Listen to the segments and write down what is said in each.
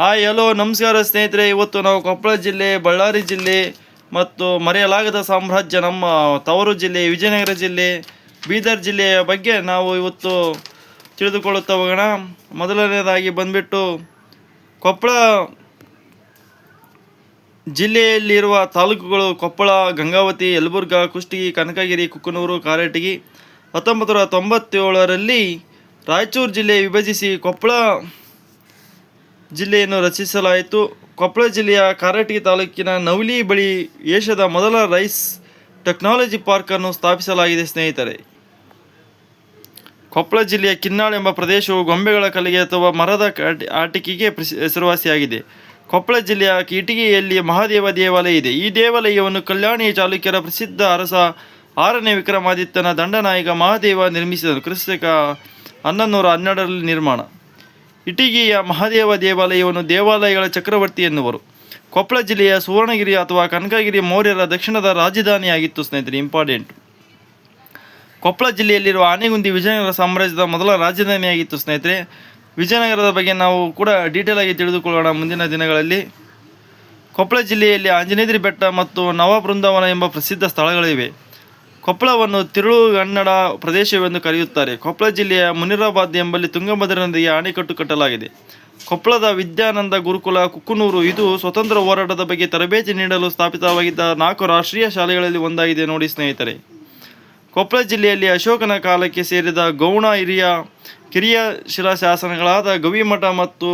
Hi hello ನಮಸ್ಕಾರ ಸ್ನೇಹಿತರೆ. ಇವತ್ತು ನಾವು ಕೊಪ್ಪಳ ಜಿಲ್ಲೆ, ಬಳ್ಳಾರಿ ಜಿಲ್ಲೆ ಮತ್ತು ಮರೆಯಲಾಗದ ಸಾಮ್ರಾಜ್ಯ ನಮ್ಮ ತವರು ಜಿಲ್ಲೆ, ವಿಜಯನಗರ ಜಿಲ್ಲೆ, ಬೀದರ್ ಜಿಲ್ಲೆಯ ಬಗ್ಗೆ ನಾವು ಇವತ್ತು ತಿಳಿದುಕೊಳ್ಳುತ್ತಾ ಹೋಗೋಣ. ಮೊದಲನೇದಾಗಿ ಬಂದ್ಬಿಟ್ಟು ಕೊಪ್ಪಳ ಜಿಲ್ಲೆಯಲ್ಲಿರುವ ತಾಲೂಕುಗಳು ಕೊಪ್ಪಳ, ಗಂಗಾವತಿ, ಯಲಬುರ್ಗಾ, ಕುಷ್ಟಗಿ, ಕನಕಗಿರಿ, ಕುಕ್ಕನೂರು, ಕಾರಟಗಿ. ಹತ್ತೊಂಬತ್ತು ನೂರ ತೊಂಬತ್ತೇಳರಲ್ಲಿ ರಾಯಚೂರು ಜಿಲ್ಲೆ ವಿಭಜಿಸಿ ಕೊಪ್ಪಳ ಜಿಲ್ಲೆಯನ್ನು ರಚಿಸಲಾಯಿತು. ಕೊಪ್ಪಳ ಜಿಲ್ಲೆಯ ಕಾರಟಗಿ ತಾಲೂಕಿನ ನವಲಿ ಬಳಿ ಏಷ್ಯಾದ ಮೊದಲ ರೈಸ್ ಟೆಕ್ನಾಲಜಿ ಪಾರ್ಕನ್ನು ಸ್ಥಾಪಿಸಲಾಗಿದೆ, ಸ್ನೇಹಿತರೆ. ಕೊಪ್ಪಳ ಜಿಲ್ಲೆಯ ಕಿನ್ನಾಳ್ ಎಂಬ ಪ್ರದೇಶವು ಗೊಂಬೆಗಳ ಕಲೆಗೆ ಅಥವಾ ಮರದ ಆಟಿಕೆಗೆ ಹೆಸರುವಾಸಿಯಾಗಿದೆ. ಕೊಪ್ಪಳ ಜಿಲ್ಲೆಯ ಕಿಟಕಿಯಲ್ಲಿ ಮಹಾದೇವ ದೇವಾಲಯ ಇದೆ. ಈ ದೇವಾಲಯವನ್ನು ಕಲ್ಯಾಣಿ ಚಾಲುಕ್ಯರ ಪ್ರಸಿದ್ಧ ಅರಸ ಆರನೇ ವಿಕ್ರಮಾದಿತ್ಯನ ದಂಡನಾಯಕ ಮಹಾದೇವ ನಿರ್ಮಿಸಿದರು. ಕ್ರಿಸ್ತಕ ಹನ್ನೊಂದು ನೂರ ಹನ್ನೆರಡರಲ್ಲಿ ನಿರ್ಮಾಣ. ಇಟಗಿಯ ಮಹಾದೇವ ದೇವಾಲಯವನ್ನು ದೇವಾಲಯಗಳ ಚಕ್ರವರ್ತಿ ಎನ್ನುವರು. ಕೊಪ್ಪಳ ಜಿಲ್ಲೆಯ ಸುವರ್ಣಗಿರಿ ಅಥವಾ ಕನಕಗಿರಿ ಮೌರ್ಯರ ದಕ್ಷಿಣದ ರಾಜಧಾನಿಯಾಗಿತ್ತು ಸ್ನೇಹಿತರೆ, ಇಂಪಾರ್ಟೆಂಟ್. ಕೊಪ್ಪಳ ಜಿಲ್ಲೆಯಲ್ಲಿರುವ ಆನೆಗುಂದಿ ವಿಜಯನಗರ ಸಾಮ್ರಾಜ್ಯದ ಮೊದಲ ರಾಜಧಾನಿಯಾಗಿತ್ತು ಸ್ನೇಹಿತರೆ. ವಿಜಯನಗರದ ಬಗ್ಗೆ ನಾವು ಕೂಡ ಡೀಟೇಲ್ ಆಗಿ ತಿಳಿದುಕೊಳ್ಳೋಣ ಮುಂದಿನ ದಿನಗಳಲ್ಲಿ. ಕೊಪ್ಪಳ ಜಿಲ್ಲೆಯಲ್ಲಿ ಆಂಜನೇಯದ್ರಿ ಬೆಟ್ಟ ಮತ್ತು ನವ ಬೃಂದಾವನ ಎಂಬ ಪ್ರಸಿದ್ಧ ಸ್ಥಳಗಳಿವೆ. ಕೊಪ್ಪಳವನ್ನು ತಿರುಳುಗನ್ನಡ ಪ್ರದೇಶವೆಂದು ಕರೆಯುತ್ತಾರೆ. ಕೊಪ್ಪಳ ಜಿಲ್ಲೆಯ ಮುನಿರಾಬಾದ್ ಎಂಬಲ್ಲಿ ತುಂಗಭದ್ರ ನದಿಗೆ ಅಣೆಕಟ್ಟು ಕಟ್ಟಲಾಗಿದೆ. ಕೊಪ್ಪಳದ ವಿದ್ಯಾನಂದ ಗುರುಕುಲ ಕುಕ್ಕುನೂರು, ಇದು ಸ್ವತಂತ್ರ ಹೋರಾಟದ ಬಗ್ಗೆ ತರಬೇತಿ ನೀಡಲು ಸ್ಥಾಪಿತವಾಗಿದ್ದ ನಾಲ್ಕು ರಾಷ್ಟ್ರೀಯ ಶಾಲೆಗಳಲ್ಲಿ ಒಂದಾಗಿದೆ ನೋಡಿ ಸ್ನೇಹಿತರೆ. ಕೊಪ್ಪಳ ಜಿಲ್ಲೆಯಲ್ಲಿ ಅಶೋಕನ ಕಾಲಕ್ಕೆ ಸೇರಿದ ಗೌಣ ಹಿರಿಯ, ಕಿರಿಯ ಶಿಲಾಶಾಸನಗಳಾದ ಗವಿಮಠ ಮತ್ತು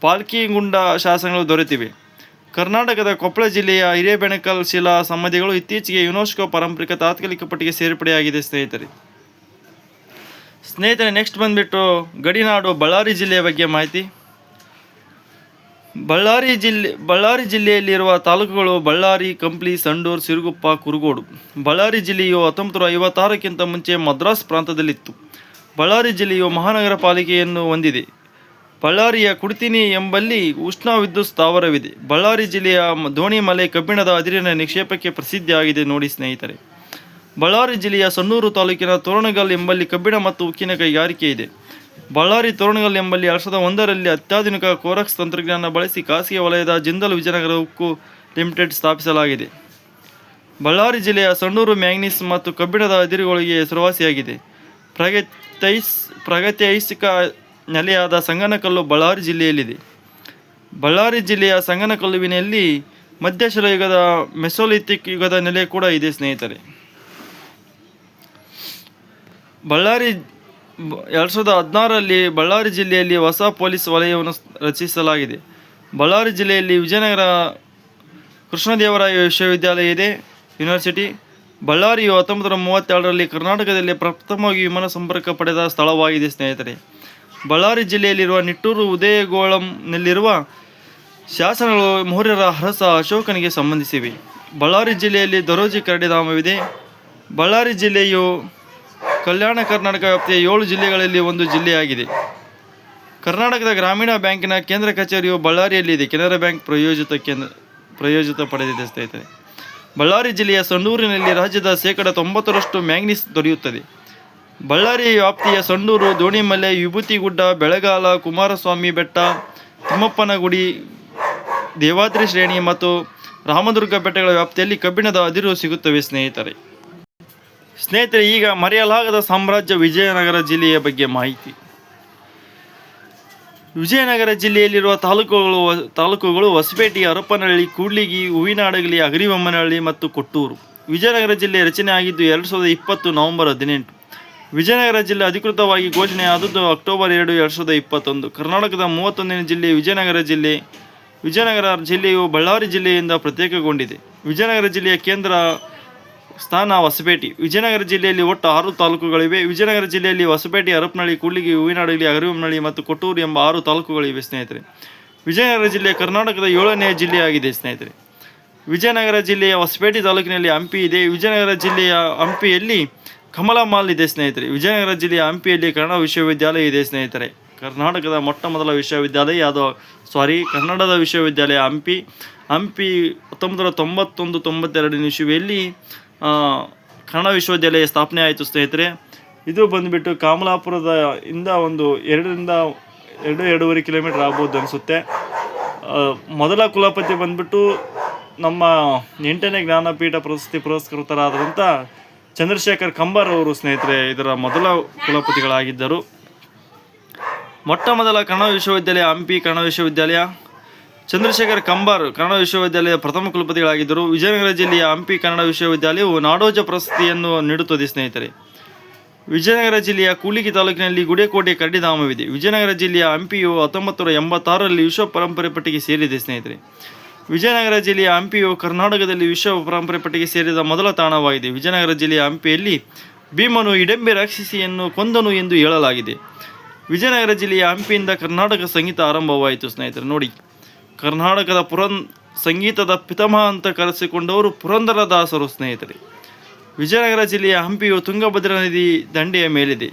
ಪಾಲ್ಕಿಗುಂಡ ಶಾಸನಗಳು ದೊರೆತಿವೆ. ಕರ್ನಾಟಕದ ಕೊಪ್ಪಳ ಜಿಲ್ಲೆಯ ಹಿರೇಬೆಣಕಲ್ ಶಿಲಾ ಸಮಾಧಿಗಳು ಇತ್ತೀಚೆಗೆ ಯುನೆಸ್ಕೋ ಪಾರಂಪರಿಕ ತಾತ್ಕಾಲಿಕ ಪಟ್ಟಿಗೆ ಸೇರ್ಪಡೆಯಾಗಿದೆ, ಸ್ನೇಹಿತರೆ. ಸ್ನೇಹಿತರೆ ನೆಕ್ಸ್ಟ್ ಬಂದುಬಿಟ್ಟು ಗಡಿನಾಡು ಬಳ್ಳಾರಿ ಜಿಲ್ಲೆಯ ಬಗ್ಗೆ ಮಾಹಿತಿ. ಬಳ್ಳಾರಿ ಜಿಲ್ಲೆ, ಬಳ್ಳಾರಿ ಜಿಲ್ಲೆಯಲ್ಲಿರುವ ತಾಲೂಕುಗಳು ಬಳ್ಳಾರಿ, ಕಂಪ್ಲಿ, ಸಂಡೂರು, ಸಿರುಗುಪ್ಪ, ಕುರುಗೋಡು. ಬಳ್ಳಾರಿ ಜಿಲ್ಲೆಯು ಹತ್ತೊಂಬತ್ತು ನೂರ ಐವತ್ತಾರಕ್ಕಿಂತ ಮುಂಚೆ ಮದ್ರಾಸ್ ಪ್ರಾಂತದಲ್ಲಿತ್ತು. ಬಳ್ಳಾರಿ ಜಿಲ್ಲೆಯು ಮಹಾನಗರ ಪಾಲಿಕೆಯನ್ನು ಹೊಂದಿದೆ. ಬಳ್ಳಾರಿಯ ಕುಡ್ತಿನಿ ಎಂಬಲ್ಲಿ ಉಷ್ಣ ವಿದ್ಯುತ್ ಸ್ಥಾವರವಿದೆ. ಬಳ್ಳಾರಿ ಜಿಲ್ಲೆಯ ದೋಣಿ ಮಲೆ ಕಬ್ಬಿಣದ ಅದಿರಿನ ನಿಕ್ಷೇಪಕ್ಕೆ ಪ್ರಸಿದ್ಧಿಯಾಗಿದೆ ನೋಡಿ ಸ್ನೇಹಿತರೆ. ಬಳ್ಳಾರಿ ಜಿಲ್ಲೆಯ ಸಣ್ಣೂರು ತಾಲೂಕಿನ ತೋರಣಗಲ್ ಎಂಬಲ್ಲಿ ಕಬ್ಬಿಣ ಮತ್ತು ಉಕ್ಕಿನ ಕೈಗಾರಿಕೆ ಇದೆ. ಬಳ್ಳಾರಿ ತೋರಣಗಲ್ ಎಂಬಲ್ಲಿ ಎರಡು ಸಾವಿರದ ಒಂದರಲ್ಲಿ ಅತ್ಯಾಧುನಿಕ ಕೋರಕ್ಸ್ ತಂತ್ರಜ್ಞಾನ ಬಳಸಿ ಖಾಸಗಿ ವಲಯದ ಜಿಂದಲ್ ವಿಜಯನಗರ ಉಕ್ಕು ಲಿಮಿಟೆಡ್ ಸ್ಥಾಪಿಸಲಾಗಿದೆ. ಬಳ್ಳಾರಿ ಜಿಲ್ಲೆಯ ಸಣ್ಣೂರು ಮ್ಯಾಂಗ್ನೀಸ್ ಮತ್ತು ಕಬ್ಬಿಣದ ಅದಿರುಗಳಿಗೆ ಹೆಸರುವಾಸಿಯಾಗಿದೆ. ಪ್ರಗತೈಸ್ ಪ್ರಗತಿಐಸಿಕ ನೆಲೆಯಾದ ಸಂಗನಕಲ್ಲು ಬಳ್ಳಾರಿ ಜಿಲ್ಲೆಯಲ್ಲಿದೆ. ಬಳ್ಳಾರಿ ಜಿಲ್ಲೆಯ ಸಂಗನಕಲ್ಲುವಿನಲ್ಲಿ ಮಧ್ಯಶಿಲ ಯುಗದ ಮೆಸೋಲಿಥಿಕ್ ಯುಗದ ನೆಲೆ ಕೂಡ ಇದೆ, ಸ್ನೇಹಿತರೆ. ಬಳ್ಳಾರಿ ಎರಡು ಸಾವಿರದ ಹದಿನಾರರಲ್ಲಿ ಬಳ್ಳಾರಿ ಜಿಲ್ಲೆಯಲ್ಲಿ ಹೊಸ ಪೊಲೀಸ್ ವಲಯವನ್ನು ರಚಿಸಲಾಗಿದೆ. ಬಳ್ಳಾರಿ ಜಿಲ್ಲೆಯಲ್ಲಿ ವಿಜಯನಗರ ಕೃಷ್ಣದೇವರಾಯ ವಿಶ್ವವಿದ್ಯಾಲಯ ಇದೆ, ಯೂನಿವರ್ಸಿಟಿ. ಬಳ್ಳಾರಿಯು ಹತ್ತೊಂಬತ್ತು ನೂರ ಮೂವತ್ತೆರಡರಲ್ಲಿ ಕರ್ನಾಟಕದಲ್ಲಿ ಪ್ರಥಮವಾಗಿ ವಿಮಾನ ಸಂಪರ್ಕ ಪಡೆದ ಸ್ಥಳವಾಗಿದೆ, ಸ್ನೇಹಿತರೆ. ಬಳ್ಳಾರಿ ಜಿಲ್ಲೆಯಲ್ಲಿರುವ ನಿಟ್ಟೂರು ಉದಯಗೋಳಂನಲ್ಲಿರುವ ಶಾಸನಗಳು ಮೌರ್ಯರ ಅರಸ ಅಶೋಕನಿಗೆ ಸಂಬಂಧಿಸಿವೆ. ಬಳ್ಳಾರಿ ಜಿಲ್ಲೆಯಲ್ಲಿ ದರೋಜಿ ಕರಡಿಧಾಮವಿದೆ ಬಳ್ಳಾರಿ ಜಿಲ್ಲೆಯು ಕಲ್ಯಾಣ ಕರ್ನಾಟಕ ವ್ಯಾಪ್ತಿಯ ಏಳು ಜಿಲ್ಲೆಗಳಲ್ಲಿ ಒಂದು ಜಿಲ್ಲೆಯಾಗಿದೆ. ಕರ್ನಾಟಕದ ಗ್ರಾಮೀಣ ಬ್ಯಾಂಕಿನ ಕೇಂದ್ರ ಕಚೇರಿಯು ಬಳ್ಳಾರಿಯಲ್ಲಿದೆ ಕೆನರಾ ಬ್ಯಾಂಕ್ ಪ್ರಯೋಜಿತ ಕೇಂದ್ರ ಪ್ರಯೋಜಿತ ಪಡೆದಿದೆ ಸ್ನೇಹಿತರೆ ಬಳ್ಳಾರಿ ಜಿಲ್ಲೆಯ ಸಣ್ಣೂರಿನಲ್ಲಿ ರಾಜ್ಯದ ಶೇಕಡ ತೊಂಬತ್ತರಷ್ಟು ಮ್ಯಾಂಗ್ನೀಸ್ ದೊರೆಯುತ್ತದೆ. ಬಳ್ಳಾರಿ ವ್ಯಾಪ್ತಿಯ ಸಂಡೂರು ದೋಣಿಮಲೆ, ವಿಭೂತಿಗುಡ್ಡ, ಬೆಳಗಾಲ, ಕುಮಾರಸ್ವಾಮಿ ಬೆಟ್ಟ, ತಿಮ್ಮಪ್ಪನಗುಡಿ, ದೇವಾದ್ರಿ ಶ್ರೇಣಿ ಮತ್ತು ರಾಮದುರ್ಗ ಬೆಟ್ಟಗಳ ವ್ಯಾಪ್ತಿಯಲ್ಲಿ ಕಬ್ಬಿಣದ ಅದಿರು ಸಿಗುತ್ತವೆ ಸ್ನೇಹಿತರೆ. ಸ್ನೇಹಿತರೆ, ಈಗ ಮರೆಯಲಾಗದ ಸಾಮ್ರಾಜ್ಯ ವಿಜಯನಗರ ಜಿಲ್ಲೆಯ ಬಗ್ಗೆ ಮಾಹಿತಿ. ವಿಜಯನಗರ ಜಿಲ್ಲೆಯಲ್ಲಿರುವ ತಾಲೂಕುಗಳು ತಾಲೂಕುಗಳು ಹೊಸಪೇಟೆ ಹರಪ್ಪನಹಳ್ಳಿ ಕೂಡ್ಲಿಗಿ, ಹೂವಿನಾಡಗಲಿ, ಅಗರಿಬೊಮ್ಮನಹಳ್ಳಿ ಮತ್ತು ಕೊಟ್ಟೂರು. ವಿಜಯನಗರ ಜಿಲ್ಲೆ ರಚನೆ ಆಗಿದ್ದು ಎರಡು ಸಾವಿರದ ಇಪ್ಪತ್ತು ನವೆಂಬರ್ ಹದಿನೆಂಟು. ವಿಜಯನಗರ ಜಿಲ್ಲೆ ಅಧಿಕೃತವಾಗಿ ಘೋಷಣೆಯಾದದ್ದು ಅಕ್ಟೋಬರ್ ಎರಡು ಎರಡು ಸಾವಿರದ ಇಪ್ಪತ್ತೊಂದು. ಕರ್ನಾಟಕದ ಮೂವತ್ತೊಂದನೇ ಜಿಲ್ಲೆ ವಿಜಯನಗರ ಜಿಲ್ಲೆ. ವಿಜಯನಗರ ಜಿಲ್ಲೆಯು ಬಳ್ಳಾರಿ ಜಿಲ್ಲೆಯಿಂದ ಪ್ರತ್ಯೇಕಗೊಂಡಿದೆ. ವಿಜಯನಗರ ಜಿಲ್ಲೆಯ ಕೇಂದ್ರ ಸ್ಥಾನ ಹೊಸಪೇಟೆ. ವಿಜಯನಗರ ಜಿಲ್ಲೆಯಲ್ಲಿ ಒಟ್ಟು ಆರು ತಾಲೂಕುಗಳಿವೆ. ವಿಜಯನಗರ ಜಿಲ್ಲೆಯಲ್ಲಿ ಹೊಸಪೇಟೆ, ಹರಪನಹಳ್ಳಿ, ಕೂಡ್ಲಿಗಿ ಹೂವಿನಹಳ್ಳಿ ಅಗರಿಬೊಮ್ಮನಹಳ್ಳಿ ಮತ್ತು ಕೊಟ್ಟೂರು ಎಂಬ ಆರು ತಾಲೂಕುಗಳಿವೆ ಸ್ನೇಹಿತರೆ. ವಿಜಯನಗರ ಜಿಲ್ಲೆ ಕರ್ನಾಟಕದ ಏಳನೆಯ ಜಿಲ್ಲೆಯಾಗಿದೆ ಸ್ನೇಹಿತರೆ. ವಿಜಯನಗರ ಜಿಲ್ಲೆಯ ಹೊಸಪೇಟೆ ತಾಲೂಕಿನಲ್ಲಿ ಹಂಪಿ ಇದೆ. ವಿಜಯನಗರ ಜಿಲ್ಲೆಯ ಹಂಪಿಯಲ್ಲಿ ಕಮಲ ಮಾಲ್ ಇದೆ ಸ್ನೇಹಿತರೆ. ವಿಜಯನಗರ ಜಿಲ್ಲೆಯ ಹಂಪಿಯಲ್ಲಿ ಕನ್ನಡ ವಿಶ್ವವಿದ್ಯಾಲಯ ಇದೆ ಸ್ನೇಹಿತರೆ. ಕರ್ನಾಟಕದ ಮೊಟ್ಟ ಮೊದಲ ವಿಶ್ವವಿದ್ಯಾಲಯ ಅದು ಸಾರಿ ಕನ್ನಡದ ವಿಶ್ವವಿದ್ಯಾಲಯ ಹಂಪಿ. ಹಂಪಿ ಹತ್ತೊಂಬತ್ತು ತೊಂಬತ್ತೊಂದು, ತೊಂಬತ್ತೆರಡನೇ ಇಸುವಿಯಲ್ಲಿ ಕನ್ನಡ ವಿಶ್ವವಿದ್ಯಾಲಯ ಸ್ಥಾಪನೆ ಆಯಿತು ಸ್ನೇಹಿತರೆ. ಇದು ಬಂದುಬಿಟ್ಟು ಕಾಮಲಾಪುರದ ಇಂದ ಒಂದು ಎರಡರಿಂದ ಎರಡು, ಎರಡೂವರೆ ಕಿಲೋಮೀಟರ್ ಆಗ್ಬೋದು ಅನಿಸುತ್ತೆ. ಮೊದಲ ಕುಲಪತಿ ಬಂದ್ಬಿಟ್ಟು ನಮ್ಮ ಎಂಟನೇ ಜ್ಞಾನಪೀಠ ಪ್ರಶಸ್ತಿ ಪುರಸ್ಕೃತರಾದಂಥ ಚಂದ್ರಶೇಖರ್ ಕಂಬಾರ್ ಅವರು ಸ್ನೇಹಿತರೆ, ಇದರ ಮೊದಲ ಕುಲಪತಿಗಳಾಗಿದ್ದರು. ಮೊಟ್ಟ ಮೊದಲ ಕನ್ನಡ ವಿಶ್ವವಿದ್ಯಾಲಯ ಹಂಪಿ ಕನ್ನಡ ವಿಶ್ವವಿದ್ಯಾಲಯ, ಚಂದ್ರಶೇಖರ್ ಕಂಬಾರ್ ಕನ್ನಡ ವಿಶ್ವವಿದ್ಯಾಲಯದ ಪ್ರಥಮ ಕುಲಪತಿಗಳಾಗಿದ್ದರು. ವಿಜಯನಗರ ಜಿಲ್ಲೆಯ ಹಂಪಿ ಕನ್ನಡ ವಿಶ್ವವಿದ್ಯಾಲಯವು ನಾಡೋಜ ಪ್ರಶಸ್ತಿಯನ್ನು ನೀಡುತ್ತದೆ ಸ್ನೇಹಿತರೆ. ವಿಜಯನಗರ ಜಿಲ್ಲೆಯ ಕೂಲಿಗಿ ತಾಲೂಕಿನಲ್ಲಿ ಗುಡೇಕೋಟೆ ಕರಡಿಧಾಮವಿದೆ ವಿಜಯನಗರ ಜಿಲ್ಲೆಯ ಹಂಪಿಯು ಹತ್ತೊಂಬತ್ತು ನೂರ ಎಂಬತ್ತಾರರಲ್ಲಿ ವಿಶ್ವ ಪರಂಪರೆ ಪಟ್ಟಿಗೆ ಸೇರಿದೆ ಸ್ನೇಹಿತರೆ. ವಿಜಯನಗರ ಜಿಲ್ಲೆಯ ಹಂಪಿಯು ಕರ್ನಾಟಕದಲ್ಲಿ ವಿಶ್ವ ಪರಂಪರೆ ಪಟ್ಟಿಗೆ ಸೇರಿದ ಮೊದಲ ತಾಣವಾಗಿದೆ. ವಿಜಯನಗರ ಜಿಲ್ಲೆಯ ಹಂಪಿಯಲ್ಲಿ ಭೀಮನು ಇಡಂಬೆ ರಾಕ್ಷಸಿಯನ್ನು ಕೊಂದನು ಎಂದು ಹೇಳಲಾಗಿದೆ. ವಿಜಯನಗರ ಜಿಲ್ಲೆಯ ಹಂಪಿಯಿಂದ ಕರ್ನಾಟಕ ಸಂಗೀತ ಆರಂಭವಾಯಿತು ಸ್ನೇಹಿತರೆ, ನೋಡಿ. ಕರ್ನಾಟಕದ ಪುರನ್ ಸಂಗೀತದ ಪಿತಾಮಹ ಅಂತ ಕರೆಸಿಕೊಂಡವರು ಪುರಂದರದಾಸರು ಸ್ನೇಹಿತರೆ. ವಿಜಯನಗರ ಜಿಲ್ಲೆಯ ಹಂಪಿಯು ತುಂಗಭದ್ರಾ ನದಿ ದಂಡೆಯ ಮೇಲಿದೆ.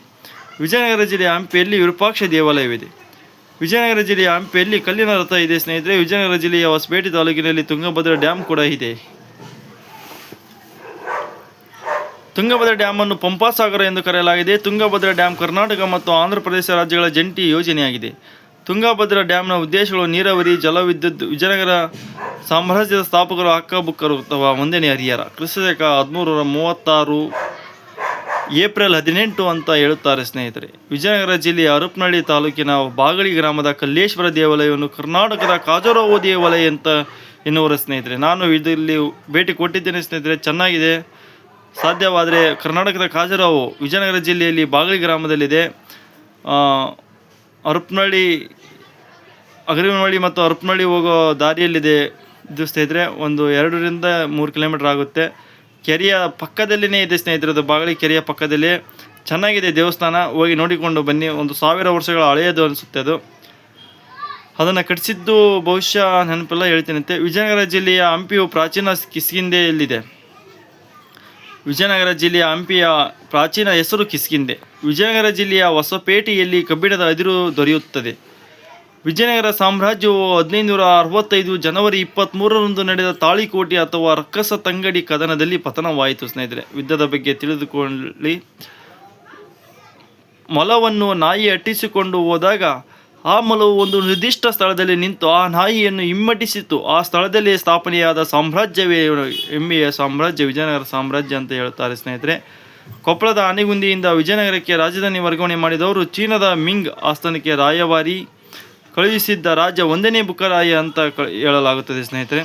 ವಿಜಯನಗರ ಜಿಲ್ಲೆಯ ಹಂಪಿಯಲ್ಲಿ ವಿರೂಪಾಕ್ಷ ದೇವಾಲಯವಿದೆ. ವಿಜಯನಗರ ಜಿಲ್ಲೆಯ ಹಂಪಿಯಲ್ಲಿ ಕಲ್ಲಿನ ರಥ ಇದೆ, ಸ್ನೇಹಿತರೆ. ವಿಜಯನಗರ ಜಿಲ್ಲೆಯ ಹೊಸಪೇಟೆ ತಾಲೂಕಿನಲ್ಲಿ ತುಂಗಭದ್ರಾ ಡ್ಯಾಮ್ ಕೂಡ ಇದೆ. ತುಂಗಭದ್ರಾ ಡ್ಯಾಮ್ ಅನ್ನು ಪಂಪಾಸಾಗರ ಎಂದು ಕರೆಯಲಾಗಿದೆ. ತುಂಗಭದ್ರಾ ಡ್ಯಾಮ್ ಕರ್ನಾಟಕ ಮತ್ತು ಆಂಧ್ರ ಪ್ರದೇಶ ರಾಜ್ಯಗಳ ಜಂಟಿ ಯೋಜನೆಯಾಗಿದೆ. ತುಂಗಭದ್ರಾ ಡ್ಯಾಮ್ನ ಉದ್ದೇಶಗಳು ನೀರಾವರಿ, ಜಲವಿದ್ಯುತ್, ವಿಜಯನಗರ ಸಾಮ್ರಾಜ್ಯದ ಸ್ಥಾಪಕರು ಹಕ್ಕಬುಕ್ಕರು ಅಥವಾ ಒಂದನೇ ಹರಿಹರ ಕ್ರಿಸ್ತಕ ಹದಿಮೂರರ ಮೂವತ್ತಾರು ಏಪ್ರಿಲ್ ಹದಿನೆಂಟು ಅಂತ ಹೇಳುತ್ತಾರೆ ಸ್ನೇಹಿತರೆ. ವಿಜಯನಗರ ಜಿಲ್ಲೆಯ ಅರಪನಹಳ್ಳಿ ತಾಲೂಕಿನ ಬಾಗಳಿ ಗ್ರಾಮದ ಕಲ್ಲೇಶ್ವರ ದೇವಾಲಯವನ್ನು ಕರ್ನಾಟಕದ ಕಾಜೋರಾವು ದೇವಾಲಯ ಅಂತ ಎನ್ನುವರ ಸ್ನೇಹಿತರೆ. ನಾನು ಇದರಲ್ಲಿ ಭೇಟಿ ಕೊಟ್ಟಿದ್ದೇನೆ ಸ್ನೇಹಿತರೆ. ಚೆನ್ನಾಗಿದೆ. ಸಾಧ್ಯವಾದರೆ ಕರ್ನಾಟಕದ ಕಾಜರಾವು ವಿಜಯನಗರ ಜಿಲ್ಲೆಯಲ್ಲಿ ಬಾಗಳಿ ಗ್ರಾಮದಲ್ಲಿದೆ. ಅರಪನಹಳ್ಳಿ, ಅಗರಿಮನಹಳ್ಳಿ ಮತ್ತು ಅರಪನಹಳ್ಳಿ ಹೋಗೋ ದಾರಿಯಲ್ಲಿದೆ. ಇದು ಸ್ನೇಹಿತರೆ, ಒಂದು ಎರಡರಿಂದ ಮೂರು ಕಿಲೋಮೀಟರ್ ಆಗುತ್ತೆ. ಕೆರೆಯ ಪಕ್ಕದಲ್ಲಿನೇ ಇದೆ ಸ್ನೇಹಿತರೆ ಅದು ಬಾಗಳಿ ಕೆರೆಯ ಪಕ್ಕದಲ್ಲಿ ಚೆನ್ನಾಗಿದೆ ದೇವಸ್ಥಾನ. ಹೋಗಿ ನೋಡಿಕೊಂಡು ಬನ್ನಿ. ಒಂದು ಸಾವಿರ ವರ್ಷಗಳ ಹಳೆಯದು ಅನಿಸುತ್ತೆ ಅದು. ಅದನ್ನು ಕಟ್ಟಿಸಿದ್ದು ಬಹುಶಃ ನೆನಪೆಲ್ಲ ಹೇಳ್ತೀನಂತೆ. ವಿಜಯನಗರ ಜಿಲ್ಲೆಯ ಹಂಪಿಯು ಪ್ರಾಚೀನ ಕಿಸ್ಕಿಂದೆಯಲ್ಲಿದೆ ವಿಜಯನಗರ ಜಿಲ್ಲೆಯ ಹಂಪಿಯ ಪ್ರಾಚೀನ ಹೆಸರು ಕಿಸ್ಕಿಂದೆ ವಿಜಯನಗರ ಜಿಲ್ಲೆಯ ಹೊಸಪೇಟೆಯಲ್ಲಿ ಕಬ್ಬಿಣದ ಅದಿರು ದೊರೆಯುತ್ತದೆ. ವಿಜಯನಗರ ಸಾಮ್ರಾಜ್ಯವು ಹದಿನೈದುನೂರ ಅರವತ್ತೈದು ಜನವರಿ ಇಪ್ಪತ್ತ್ಮೂರರಂದು ನಡೆದ ತಾಳಿಕೋಟೆ ಅಥವಾ ರಕ್ಕಸ ತಂಗಡಿ ಕದನದಲ್ಲಿ ಪತನವಾಯಿತು, ಸ್ನೇಹಿತರೆ. ಯುದ್ಧದ ಬಗ್ಗೆ ತಿಳಿದುಕೊಳ್ಳಿ. ಮೊಲವನ್ನು ನಾಯಿ ಅಟ್ಟಿಸಿಕೊಂಡು ಹೋದಾಗ ಆ ಮೊಲವು ಒಂದು ನಿರ್ದಿಷ್ಟ ಸ್ಥಳದಲ್ಲಿ ನಿಂತು ಆ ನಾಯಿಯನ್ನು ಹಿಮ್ಮಟ್ಟಿಸಿತು ಆ ಸ್ಥಳದಲ್ಲಿ ಸ್ಥಾಪನೆಯಾದ ಸಾಮ್ರಾಜ್ಯವೇ ಹೆಮ್ಮೆಯ ಸಾಮ್ರಾಜ್ಯ, ವಿಜಯನಗರ ಸಾಮ್ರಾಜ್ಯ ಅಂತ ಹೇಳ್ತಾರೆ ಸ್ನೇಹಿತರೆ. ಕೊಪ್ಪಳದ ಆನೆಗುಂದಿಯಿಂದ ವಿಜಯನಗರಕ್ಕೆ ರಾಜಧಾನಿ ವರ್ಗಾವಣೆ ಮಾಡಿದವರು ಚೀನಾದ ಮಿಂಗ್ ಆಸ್ಥಾನಕ್ಕೆ ರಾಯವಾರಿ ಕಳುಹಿಸಿದ್ದ ರಾಜ್ಯ ಒಂದನೇ ಬುಕ್ಕರಾಯ ಅಂತ ಹೇಳಲಾಗುತ್ತದೆ, ಸ್ನೇಹಿತರೆ.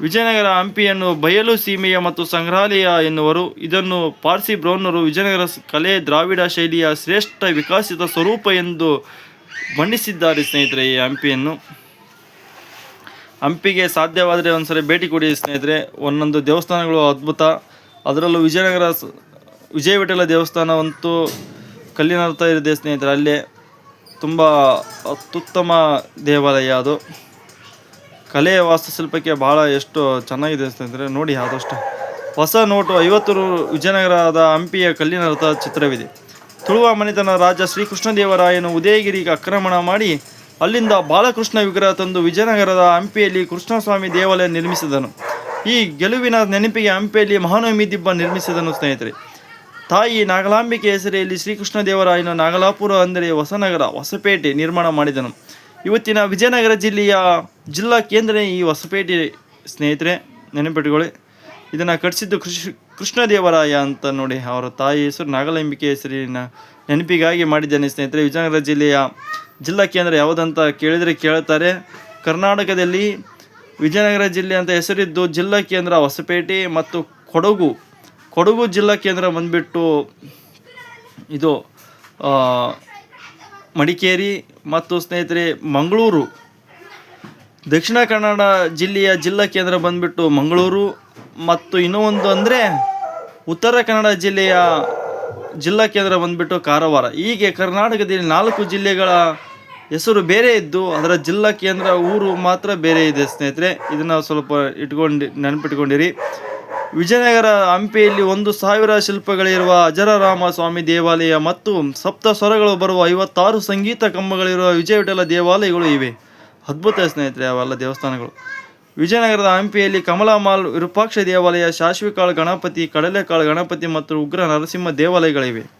ವಿಜಯನಗರ ಹಂಪಿಯನ್ನು ಬಯಲು ಸೀಮೆಯ ಮತ್ತು ಸಂಗ್ರಹಾಲಯ ಎನ್ನುವರು. ಇದನ್ನು ಪಾರ್ಸಿ ಬ್ರೌನ್ನರು ವಿಜಯನಗರ ಕಲೆ ದ್ರಾವಿಡ ಶೈಲಿಯ ಶ್ರೇಷ್ಠ ವಿಕಸಿತ ಸ್ವರೂಪ ಎಂದು ಬಣ್ಣಿಸಿದ್ದಾರೆ, ಸ್ನೇಹಿತರೆ, ಈ ಹಂಪಿಯನ್ನು. ಹಂಪಿಗೆ ಸಾಧ್ಯವಾದರೆ ಒಂದ್ಸರಿ ಭೇಟಿ ಕೊಡಿ, ಸ್ನೇಹಿತರೆ. ಒಂದೊಂದು ದೇವಸ್ಥಾನಗಳು ಅದ್ಭುತ. ಅದರಲ್ಲೂ ವಿಜಯನಗರ ವಿಜಯ ವಿಠಲ ದೇವಸ್ಥಾನ ಅಂತೂ ಕಲ್ಲಿನ ಇದೆ, ಸ್ನೇಹಿತರೆ. ಅಲ್ಲೇ ತುಂಬ ಅತ್ಯುತ್ತಮ ದೇವಾಲಯ ಅದು. ಕಲೆ ವಾಸ್ತುಶಿಲ್ಪಕ್ಕೆ ಭಾಳ ಎಷ್ಟು ಚೆನ್ನಾಗಿದೆ ಸ್ನೇಹಿತರೆ ನೋಡಿ ಆದಷ್ಟು. ಹೊಸ ನೋಟು ಐವತ್ತು ವಿಜಯನಗರದ ಹಂಪಿಯ ಕಲ್ಲಿನ ರಥ ಚಿತ್ರವಿದೆ. ತುಳುವ ಮನೆತನ ರಾಜ ಶ್ರೀಕೃಷ್ಣದೇವರಾಯನು ಉದಯಗಿರಿಗೆ ಆಕ್ರಮಣ ಮಾಡಿ ಅಲ್ಲಿಂದ ಬಾಲಕೃಷ್ಣ ವಿಗ್ರಹ ತಂದು ವಿಜಯನಗರದ ಹಂಪಿಯಲ್ಲಿ ಕೃಷ್ಣಸ್ವಾಮಿ ದೇವಾಲಯ ನಿರ್ಮಿಸಿದನು. ಈ ಗೆಲುವಿನ ನೆನಪಿಗೆ ಹಂಪಿಯಲ್ಲಿ ಮಹಾನವಮಿ ದಿಬ್ಬ ನಿರ್ಮಿಸಿದನು ಸ್ನೇಹಿತರೆ. ತಾಯಿ ನಾಗಲಾಂಬಿಕೆ ಹೆಸರೆಯಲ್ಲಿ ಶ್ರೀಕೃಷ್ಣದೇವರಾಯನು ನಾಗಲಾಪುರ ಅಂದರೆ ಹೊಸನಗರ, ಹೊಸಪೇಟೆ ನಿರ್ಮಾಣ ಮಾಡಿದನು. ಇವತ್ತಿನ ವಿಜಯನಗರ ಜಿಲ್ಲೆಯ ಜಿಲ್ಲಾ ಕೇಂದ್ರ ಈ ಹೊಸಪೇಟೆ ಸ್ನೇಹಿತರೆ ನೆನಪಿಟ್ಟುಕೊಳ್ಳಿ ಇದನ್ನು ಕಟ್ಟಿಸಿದ್ದು ಕೃಷಿ ಕೃಷ್ಣದೇವರಾಯ ಅಂತ ನೋಡಿ ಅವರ ತಾಯಿ ಹೆಸರು ನಾಗಲಾಂಬಿಕೆ ಹೆಸರಿನ ನೆನಪಿಗಾಗಿ ಮಾಡಿದ್ದೇನೆ ಸ್ನೇಹಿತರೆ. ವಿಜಯನಗರ ಜಿಲ್ಲೆಯ ಜಿಲ್ಲಾ ಕೇಂದ್ರ ಯಾವುದಂತ ಕೇಳಿದರೆ ಕೇಳ್ತಾರೆ ಕರ್ನಾಟಕದಲ್ಲಿ ವಿಜಯನಗರ ಜಿಲ್ಲೆ ಅಂತ ಹೆಸರಿದ್ದು ಜಿಲ್ಲಾ ಕೇಂದ್ರ ಹೊಸಪೇಟೆ ಮತ್ತು ಕೊಡಗು ಕೊಡಗು ಜಿಲ್ಲಾ ಕೇಂದ್ರ ಬಂದ್ಬಿಟ್ಟು ಇದು ಮಡಿಕೇರಿ ಮತ್ತು ಸ್ನೇಹಿತರೆ ಮಂಗಳೂರು. ದಕ್ಷಿಣ ಕನ್ನಡ ಜಿಲ್ಲೆಯ ಜಿಲ್ಲಾ ಕೇಂದ್ರ ಬಂದ್ಬಿಟ್ಟು ಮಂಗಳೂರು ಮತ್ತು ಇನ್ನೂ ಒಂದು ಅಂದರೆ ಉತ್ತರ ಕನ್ನಡ ಜಿಲ್ಲೆಯ ಜಿಲ್ಲಾ ಕೇಂದ್ರ ಬಂದ್ಬಿಟ್ಟು ಕಾರವಾರ. ಹೀಗೆ ಕರ್ನಾಟಕದಲ್ಲಿ ನಾಲ್ಕು ಜಿಲ್ಲೆಗಳ ಹೆಸರು ಬೇರೆ ಇದ್ದು ಅದರ ಜಿಲ್ಲಾ ಕೇಂದ್ರ ಊರು ಮಾತ್ರ ಬೇರೆ ಇದೆ ಸ್ನೇಹಿತರೆ. ಇದನ್ನು ಸ್ವಲ್ಪ ಇಟ್ಕೊಂಡು ನೆನಪಿಟ್ಕೊಂಡಿರಿ. ವಿಜಯನಗರ ಹಂಪಿಯಲ್ಲಿ ಒಂದು ಸಾವಿರ ಶಿಲ್ಪಗಳಿರುವ ಅಜರರಾಮ ಸ್ವಾಮಿ ದೇವಾಲಯ ಮತ್ತು ಸಪ್ತ ಸ್ವರಗಳು ಬರುವ ಐವತ್ತಾರು ಸಂಗೀತ ಕಂಬಗಳಿರುವ ವಿಜಯ ವಿಠಲ ದೇವಾಲಯಗಳು ಇವೆ. ಅದ್ಭುತ ಸ್ನೇಹಿತರೆ, ಅವೆಲ್ಲ ದೇವಸ್ಥಾನಗಳು. ವಿಜಯನಗರದ ಹಂಪಿಯಲ್ಲಿ ಕಮಲಾಮಾಲ್ ವಿರೂಪಾಕ್ಷ ದೇವಾಲಯ, ಶಾಶ್ವಿಕಾಳ್ ಗಣಪತಿ, ಕಡಲೆಕಾಳು ಗಣಪತಿ ಮತ್ತು ಉಗ್ರ ನರಸಿಂಹ ದೇವಾಲಯಗಳಿವೆ.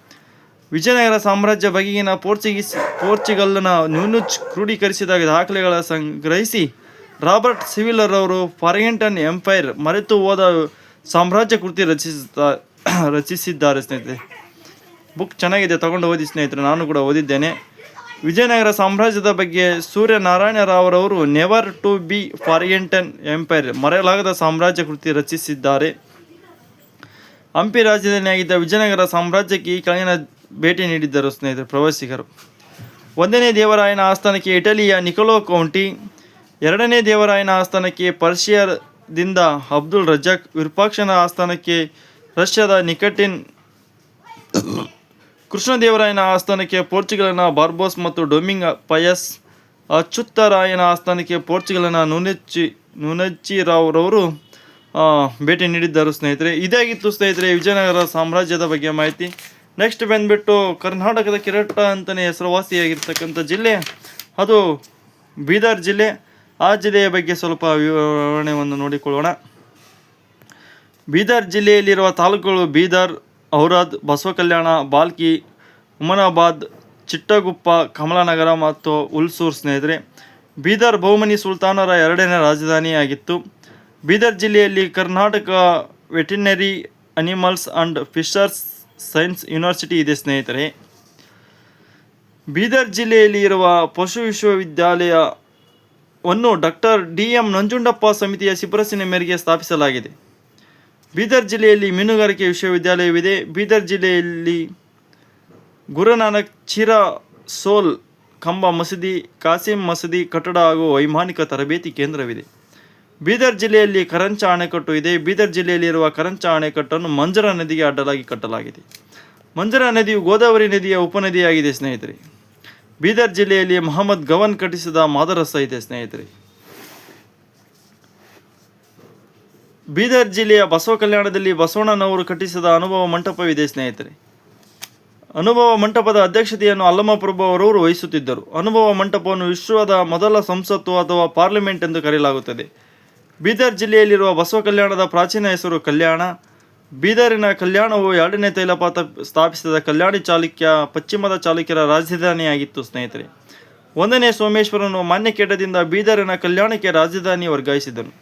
ವಿಜಯನಗರ ಸಾಮ್ರಾಜ್ಯ ಬಗೆಗಿನ ಪೋರ್ಚುಗೀಸ್, ಪೋರ್ಚುಗಲ್ನ ನ್ಯೂನುಚ್ ಕ್ರೋಢೀಕರಿಸಿದ ದಾಖಲೆಗಳ ಸಂಗ್ರಹಿಸಿ ರಾಬರ್ಟ್ ಸಿವಿಲರ್ ಅವರು ಫಾರಿಯಂಟನ್ ಎಂಪೈರ್ ಮರೆತು ಹೋದ ಸಾಮ್ರಾಜ್ಯ ಕೃತಿ ರಚಿಸುತ್ತಾ ರಚಿಸಿದ್ದಾರೆ ಸ್ನೇಹಿತರೆ. ಬುಕ್ ಚೆನ್ನಾಗಿದೆ, ತಗೊಂಡು ಓದಿ ಸ್ನೇಹಿತರೆ. ನಾನು ಕೂಡ ಓದಿದ್ದೇನೆ. ವಿಜಯನಗರ ಸಾಮ್ರಾಜ್ಯದ ಬಗ್ಗೆ Suryanarayana ರಾವರವರು never to be forgotten empire ಮರೆಯಲಾಗದ ಸಾಮ್ರಾಜ್ಯ ಕೃತಿ ರಚಿಸಿದ್ದಾರೆ. ಹಂಪಿ ರಾಜಧಾನಿಯಾಗಿದ್ದ ವಿಜಯನಗರ ಸಾಮ್ರಾಜ್ಯಕ್ಕೆ ಈ ಕೆಳಗಿನ ಭೇಟಿ ನೀಡಿದ್ದರು ಸ್ನೇಹಿತರು, ಪ್ರವಾಸಿಗರು. ಒಂದನೇ ದೇವರಾಯನ ಆಸ್ಥಾನಕ್ಕೆ ಇಟಲಿಯ ನಿಕೋಲೋ ಕೌಂಟಿ, ಎರಡನೇ ದೇವರಾಯನ ಆಸ್ಥಾನಕ್ಕೆ ಪರ್ಷಿಯಾದಿಂದ ಅಬ್ದುಲ್ ರಜಾಕ್ ವಿರೂಪಾಕ್ಷನ ಆಸ್ಥಾನಕ್ಕೆ ರಷ್ಯಾದ ನಿಕಟಿನ್ ಕೃಷ್ಣದೇವರಾಯನ ಆಸ್ಥಾನಕ್ಕೆ ಪೋರ್ಚುಗಲ್ನ ಬಾರ್ಬೋಸ್ ಮತ್ತು ಡೊಮಿಂಗ್ ಪಯಸ್, ಅಚ್ಯುತ್ತರಾಯನ ಆಸ್ಥಾನಕ್ಕೆ ಪೋರ್ಚುಗಲ್ನ ನುನೆಚ್ಚಿ ರಾವ್ ರವರು ಭೇಟಿ ನೀಡಿದ್ದರು ಸ್ನೇಹಿತರೆ. ಇದಾಗಿತ್ತು ಸ್ನೇಹಿತರೆ ವಿಜಯನಗರ ಸಾಮ್ರಾಜ್ಯದ ಬಗ್ಗೆ ಮಾಹಿತಿ. ನೆಕ್ಸ್ಟ್ ಬಂದುಬಿಟ್ಟು ಕರ್ನಾಟಕದ ಕಿರಟ ಅಂತಲೇ ಹೆಸರುವಾಸಿಯಾಗಿರ್ತಕ್ಕಂಥ ಜಿಲ್ಲೆ, ಅದು ಬೀದರ್ ಜಿಲ್ಲೆ. ಆ ಜಿಲ್ಲೆಯ ಬಗ್ಗೆ ಸ್ವಲ್ಪ ವಿವರಣೆಯನ್ನು ನೋಡಿಕೊಳ್ಳೋಣ. ಬೀದರ್ ಜಿಲ್ಲೆಯಲ್ಲಿರುವ ತಾಲೂಕುಗಳು ಬೀದರ್, ಔರಾದ್ ಬಸವ ಕಲ್ಯಾಣ ಬಾಲ್ಕಿ, ಉಮನಾಬಾದ್, ಚಿಟ್ಟಗುಪ್ಪ, ಕಮಲಾನಗರ ಮತ್ತು ಉಲ್ಸೂರ್ ಸ್ನೇಹಿತರೆ, ಬೀದರ್ ಬಹುಮನಿ ಸುಲ್ತಾನರ ಎರಡನೇ ರಾಜಧಾನಿಯಾಗಿತ್ತು. ಬೀದರ್ ಜಿಲ್ಲೆಯಲ್ಲಿ Karnataka veterinary animals and fisheries science university ಇದೆ ಸ್ನೇಹಿತರೆ. ಬೀದರ್ ಜಿಲ್ಲೆಯಲ್ಲಿ ಇರುವ ಪಶು ವಿಶ್ವವಿದ್ಯಾಲಯವನ್ನು ಡಾಕ್ಟರ್ ಡಿ ಎಂ ನಂಜುಂಡಪ್ಪ ಸಮಿತಿಯ ಶಿಫಾರಸಿನ ಮೇರೆಗೆ ಸ್ಥಾಪಿಸಲಾಗಿದೆ. ಬೀದರ್ ಜಿಲ್ಲೆಯಲ್ಲಿ ಮೀನುಗಾರಿಕೆ ವಿಶ್ವವಿದ್ಯಾಲಯವಿದೆ. ಬೀದರ್ ಜಿಲ್ಲೆಯಲ್ಲಿ ಗುರುನಾನಕ್ ಚಿರ ಸೋಲ್ ಕಂಬ ಮಸೀದಿ, ಕಾಸಿಂ ಮಸೀದಿ, ಕಟ್ಟಡ ಹಾಗೂ ವೈಮಾನಿಕ ತರಬೇತಿ ಕೇಂದ್ರವಿದೆ. ಬೀದರ್ ಜಿಲ್ಲೆಯಲ್ಲಿ ಕರಂಚ ಅಣೆಕಟ್ಟು ಇದೆ. ಬೀದರ್ ಜಿಲ್ಲೆಯಲ್ಲಿರುವ ಕರಂಚ ಅಣೆಕಟ್ಟನ್ನು ಮಂಜರ ನದಿಗೆ ಅಡ್ಡಲಾಗಿ ಕಟ್ಟಲಾಗಿದೆ. ಮಂಜರ ನದಿಯು ಗೋದಾವರಿ ನದಿಯ ಉಪನದಿಯಾಗಿದೆ ಸ್ನೇಹಿತರೆ. ಬೀದರ್ ಜಿಲ್ಲೆಯಲ್ಲಿ ಮೊಹಮ್ಮದ್ ಗವನ್ ಕಟ್ಟಿಸಿದ ಮಾದರಸ ಇದೆ, ಸ್ನೇಹಿತರೆ. ಬೀದರ್ ಜಿಲ್ಲೆಯ ಬಸವ ಕಲ್ಯಾಣದಲ್ಲಿ ಬಸವಣ್ಣನವರು ಕಟ್ಟಿಸಿದ ಅನುಭವ ಮಂಟಪವಿದೆ, ಸ್ನೇಹಿತರೆ. ಅನುಭವ ಮಂಟಪದ ಅಧ್ಯಕ್ಷತೆಯನ್ನು ಅಲ್ಲಮ ಪ್ರಭು ಅವರವರು ವಹಿಸುತ್ತಿದ್ದರು. ಅನುಭವ ಮಂಟಪವನ್ನು ವಿಶ್ವದ ಮೊದಲ ಸಂಸತ್ತು ಅಥವಾ ಪಾರ್ಲಿಮೆಂಟ್ ಎಂದು ಕರೆಯಲಾಗುತ್ತದೆ. ಬೀದರ್ ಜಿಲ್ಲೆಯಲ್ಲಿರುವ ಬಸವ ಕಲ್ಯಾಣದ ಪ್ರಾಚೀನ ಹೆಸರು ಕಲ್ಯಾಣ. ಬೀದರಿನ ಕಲ್ಯಾಣವು ಎರಡನೇ ತೈಲಪಾತ ಸ್ಥಾಪಿಸಿದ ಕಲ್ಯಾಣಿ ಚಾಲುಕ್ಯ, ಪಶ್ಚಿಮದ ಚಾಲುಕ್ಯರ ರಾಜಧಾನಿಯಾಗಿತ್ತು, ಸ್ನೇಹಿತರೆ. ಒಂದನೇ ಸೋಮೇಶ್ವರನು ಮಾನ್ಯಕೇಟದಿಂದ ಬೀದರಿನ ಕಲ್ಯಾಣಕ್ಕೆ ರಾಜಧಾನಿ ವರ್ಗಾಯಿಸಿದನು.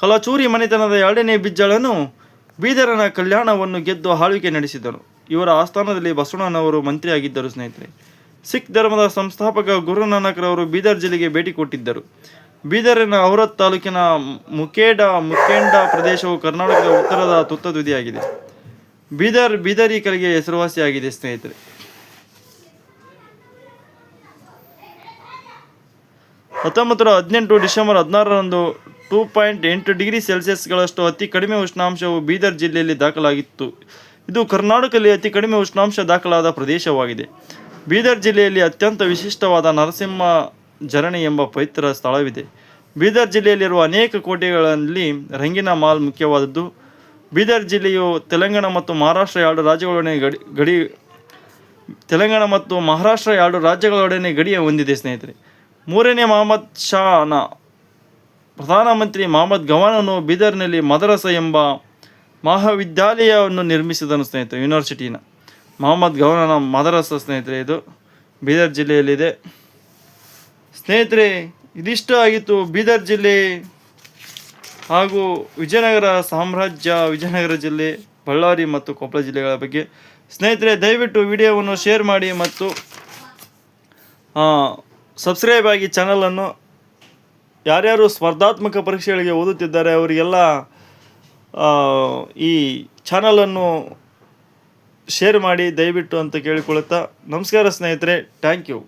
ಕಲಚೂರಿ ಮನೆತನದ ಎರಡನೇ ಬಿಜ್ಜಳನು ಬೀದರನ ಕಲ್ಯಾಣವನ್ನು ಗೆದ್ದು ಆಳ್ವಿಕೆ ನಡೆಸಿದನು. ಇವರ ಆಸ್ಥಾನದಲ್ಲಿ ಬಸವಣ್ಣನವರು ಮಂತ್ರಿಯಾಗಿದ್ದರು, ಸ್ನೇಹಿತರೆ. ಸಿಖ್ ಧರ್ಮದ ಸಂಸ್ಥಾಪಕ ಗುರು ನಾನಕ್ರವರು ಬೀದರ್ ಜಿಲ್ಲೆಗೆ ಭೇಟಿ ಕೊಟ್ಟಿದ್ದರು. ಬೀದರಿನ ಔರತ್ ತಾಲೂಕಿನ ಮುಖೇಡ ಮುಖೇಂಡ ಪ್ರದೇಶವು ಕರ್ನಾಟಕದ ಉತ್ತರದ ತುತ್ತ ತುದಿಯಾಗಿದೆ. ಬೀದರ್ ಬೀದರಿಕರಿಗೆ ಹೆಸರುವಾಸಿಯಾಗಿದೆ, ಸ್ನೇಹಿತರೆ. ಹತ್ತೊಂಬತ್ತು ನೂರ ಹದಿನೆಂಟು ಡಿಸೆಂಬರ್ ಹದಿನಾರರಂದು ಟೂ ಪಾಯಿಂಟ್ ಎಂಟು ಡಿಗ್ರಿ ಸೆಲ್ಸಿಯಸ್ಗಳಷ್ಟು ಅತಿ ಕಡಿಮೆ ಉಷ್ಣಾಂಶವು ಬೀದರ್ ಜಿಲ್ಲೆಯಲ್ಲಿ ದಾಖಲಾಗಿತ್ತು. ಇದು ಕರ್ನಾಟಕದಲ್ಲಿ ಅತಿ ಕಡಿಮೆ ಉಷ್ಣಾಂಶ ದಾಖಲಾದ ಪ್ರದೇಶವಾಗಿದೆ. ಬೀದರ್ ಜಿಲ್ಲೆಯಲ್ಲಿ ಅತ್ಯಂತ ವಿಶಿಷ್ಟವಾದ ನರಸಿಂಹ ಝರಣಿ ಎಂಬ ಪವಿತ್ರ ಸ್ಥಳವಿದೆ. ಬೀದರ್ ಜಿಲ್ಲೆಯಲ್ಲಿರುವ ಅನೇಕ ಕೋಟೆಗಳಲ್ಲಿ ರಂಗಿನ ಮಾಲ್ ಮುಖ್ಯವಾದದ್ದು. ಬೀದರ್ ಜಿಲ್ಲೆಯು ತೆಲಂಗಾಣ ಮತ್ತು ಮಹಾರಾಷ್ಟ್ರ ಎರಡು ರಾಜ್ಯಗಳೊಡನೆ ಗಡಿ ಗಡಿ, ತೆಲಂಗಾಣ ಮತ್ತು ಮಹಾರಾಷ್ಟ್ರ ಎರಡು ರಾಜ್ಯಗಳೊಡನೆ ಗಡಿಯ ಹೊಂದಿದೆ, ಸ್ನೇಹಿತರೆ. ಮೂರನೇ ಮಹಮ್ಮದ್ ಶಾನ ಪ್ರಧಾನಮಂತ್ರಿ ಮಹಮ್ಮದ್ ಗವಾನನು ಬೀದರ್ನಲ್ಲಿ ಮದರಸ ಎಂಬ ಮಹಾವಿದ್ಯಾಲಯವನ್ನು ನಿರ್ಮಿಸಿದನು, ಸ್ನೇಹಿತರೆ, ಯೂನಿವರ್ಸಿಟಿನ. ಮಹಮ್ಮದ್ ಗವಾನನ ಮದರಸ, ಸ್ನೇಹಿತರೆ, ಇದು ಬೀದರ್ ಜಿಲ್ಲೆಯಲ್ಲಿದೆ. ಸ್ನೇಹಿತರೆ, ಇದಿಷ್ಟು ಆಗಿತ್ತು ಬೀದರ್ ಜಿಲ್ಲೆ ಹಾಗೂ ವಿಜಯನಗರ ಸಾಮ್ರಾಜ್ಯ, ವಿಜಯನಗರ ಜಿಲ್ಲೆ, ಬಳ್ಳಾರಿ ಮತ್ತು ಕೊಪ್ಪಳ ಜಿಲ್ಲೆಗಳ ಬಗ್ಗೆ. ಸ್ನೇಹಿತರೆ, ದಯವಿಟ್ಟು ವಿಡಿಯೋವನ್ನು ಶೇರ್ ಮಾಡಿ ಮತ್ತು ಸಬ್ಸ್ಕ್ರೈಬ್ ಆಗಿ ಚಾನಲನ್ನು ಯಾರ್ಯಾರು ಸ್ಪರ್ಧಾತ್ಮಕ ಪರೀಕ್ಷೆಗಳಿಗೆ ಓದುತ್ತಿದ್ದಾರೆ, ಅವರಿಗೆಲ್ಲ ಈ ಚಾನಲನ್ನು ಶೇರ್ ಮಾಡಿ, ದಯವಿಟ್ಟು ಅಂತ ಕೇಳಿಕೊಳ್ಳುತ್ತಾ. ನಮಸ್ಕಾರ ಸ್ನೇಹಿತರೆ ಥ್ಯಾಂಕ್ ಯು